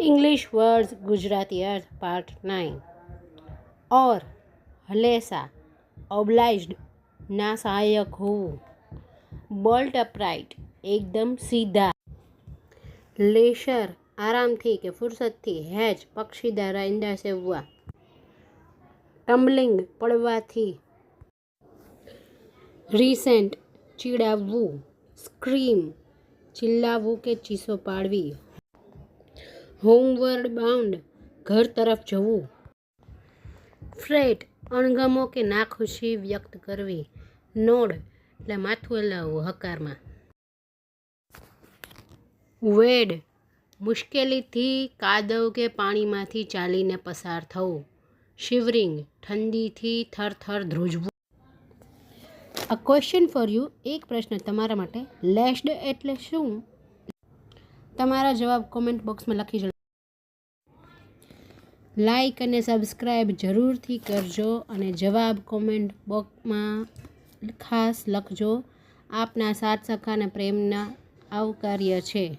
English words Gujarati અર્થ part nine or હલેસા obliged ના સહાયક હોવું. બોલ્ટ અપરાઇટ એકદમ સીધા. લેશર આરામથી કે ફુરસતથી હેજ પક્ષી દ્વારા ઈંડા સેવવા. ટમ્બલિંગ પડવાથી. રિસેન્ટ ચીડાવવું. સ્ક્રીમ ચિલ્લાવવું કે ચીસો પાડવી. હોમવર્ડ બાઉન્ડ ઘર તરફ જવું. ફ્રેટ અણગમો કે નાખુશી વ્યક્ત કરવી. નોડ એટલે માથું હલાવવું હકારમાં. વેડ મુશ્કેલીથી કાદવ કે પાણીમાંથી ચાલીને પસાર થવું. શિવરિંગ ઠંડીથી થરથર ધ્રુજવું. અ ક્વેશ્ચન ફોર યુ એક પ્રશ્ન તમારા માટે લેશ્ડ એટલે શું? તમારા જવાબ કોમેન્ટ બોક્સમાં લખી જજો. લાઈક અને સબસ્ક્રાઈબ જરૂરથી કરજો અને જવાબ કોમેન્ટ બોક્સમાં ખાસ લખજો. આપના સાથ અને પ્રેમના આવકાર્ય છે.